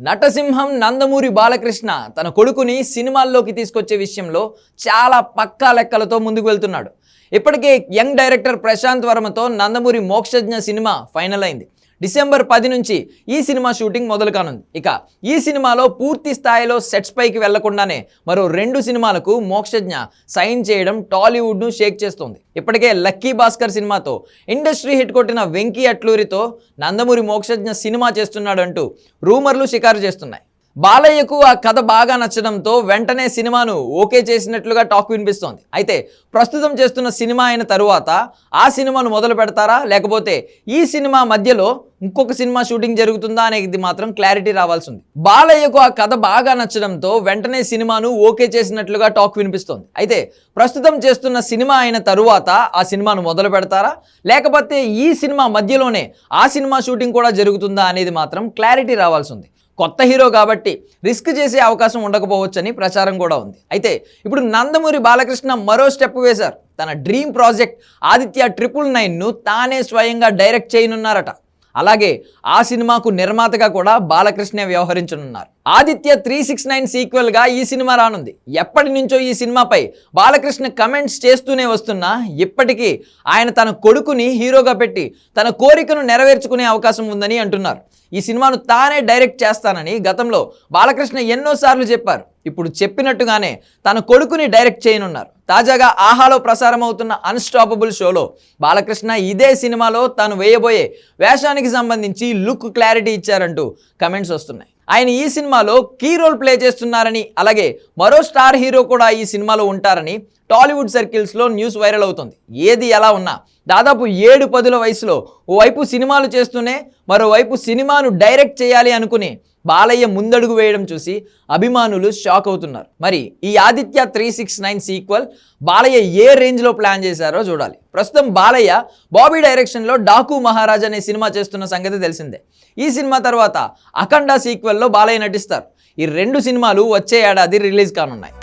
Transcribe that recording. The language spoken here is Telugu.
నటసింహం నందమూరి బాలకృష్ణ తన కొడుకుని సినిమాల్లోకి తీసుకొచ్చే విషయంలో చాలా పక్కా లెక్కలతో ముందుకు వెళ్తున్నాడు. ఇప్పటికే యంగ్ డైరెక్టర్ ప్రశాంత్ వర్మతో నందమూరి మోక్షజ్ఞ సినిమా ఫైనల్ అయింది. డిసెంబర్ పది నుంచి ఈ సినిమా షూటింగ్ మొదలు కానుంది. ఇక ఈ సినిమాలో పూర్తి స్థాయిలో సెట్స్ పైకి వెళ్ళకుండానే మరో రెండు సినిమాలకు మోక్షజ్ఞ సైన్ చేయడం టాలీవుడ్ను షేక్ చేస్తోంది. ఇప్పటికే లక్కీ భాస్కర్ సినిమాతో ఇండస్ట్రీ హిట్ కొట్టిన వెంకీ అట్లూరితో నందమూరి మోక్షజ్ఞ సినిమా చేస్తున్నాడంటూ రూమర్లు షికారు చేస్తున్నాయి. బాలయ్యకు ఆ కథ బాగా నచ్చడంతో వెంటనే సినిమాను ఓకే చేసినట్లుగా టాక్ వినిపిస్తోంది. అయితే ప్రస్తుతం చేస్తున్న సినిమా అయిన తరువాత ఆ సినిమాను మొదలు పెడతారా? లేకపోతే ఈ సినిమా మధ్యలో ఇంకొక సినిమా షూటింగ్ జరుగుతుందా అనేది మాత్రం క్లారిటీ రావాల్సి ఉంది బాలయ్యకు ఆ కథ బాగా నచ్చడంతో వెంటనే సినిమాను ఓకే చేసినట్లుగా టాక్ వినిపిస్తోంది. అయితే ప్రస్తుతం చేస్తున్న సినిమా అయిన తరువాత ఆ సినిమాను మొదలు పెడతారా? లేకపోతే ఈ సినిమా మధ్యలోనే ఆ సినిమా షూటింగ్ కూడా జరుగుతుందా అనేది మాత్రం క్లారిటీ రావాల్సి ఉంది కొత్త హీరో కాబట్టి రిస్క్ చేసే అవకాశం ఉండకపోవచ్చని ప్రచారం కూడా ఉంది. అయితే ఇప్పుడు నందమూరి బాలకృష్ణ మరో స్టెప్ వేశారు. తన డ్రీమ్ ప్రాజెక్ట్ ఆదిత్య ట్రిపుల్ నైన్ను తానే స్వయంగా డైరెక్ట్ చేయనున్నారట. అలాగే ఆ సినిమాకు నిర్మాతగా కూడా బాలకృష్ణే వ్యవహరించనున్నారు. ఆదిత్య త్రీ సిక్స్ నైన్ సీక్వెల్గా ఈ సినిమా రానుంది. ఎప్పటి నుంచో ఈ సినిమాపై బాలకృష్ణ కమెంట్స్ చేస్తూనే వస్తున్నా ఇప్పటికీ ఆయన తన కొడుకుని హీరోగా పెట్టి తన కోరికను నెరవేర్చుకునే అవకాశం ఉందని అంటున్నారు. ఈ సినిమాను తానే డైరెక్ట్ చేస్తానని గతంలో బాలకృష్ణ ఎన్నోసార్లు చెప్పారు. ఇప్పుడు చెప్పినట్టుగానే తన కొడుకుని డైరెక్ట్ చేయనున్నారు. తాజాగా ఆహాలో ప్రసారం అవుతున్న అన్స్టాపబుల్ షోలో బాలకృష్ణ ఇదే సినిమాలో తాను వేయబోయే వేషానికి సంబంధించి లుక్ క్లారిటీ ఇచ్చారంటూ కమెంట్స్ వస్తున్నాయి. ఆయన ఈ సినిమాలో కీ రోల్ ప్లే చేస్తున్నారని అలాగే మరో స్టార్ హీరో కూడా ఈ సినిమాలో ఉంటారని టాలీవుడ్ సర్కిల్స్లో న్యూస్ వైరల్ అవుతుంది. ఏది ఎలా ఉన్నా దాదాపు ఏడు పదుల వయసులో ఓవైపు సినిమాలు చేస్తూనే మరోవైపు సినిమాను డైరెక్ట్ చేయాలి అనుకుని బాలయ్య ముందడుగు వేయడం చూసి అభిమానులు షాక్ అవుతున్నారు. మరి ఈ Aditya three six nine sequel Balayya ఏ రేంజ్లో ప్లాన్ చేశారో చూడాలి. ప్రస్తుతం బాలయ్య బాబీ డైరెక్షన్లో డాకు మహారాజ్ అనే సినిమా చేస్తున్న సంగతి తెలిసిందే. ఈ సినిమా తర్వాత అఖండ సీక్వెల్లో బాలయ్య నటిస్తారు. ఈ రెండు సినిమాలు వచ్చే ఏడాది రిలీజ్ కానున్నాయి.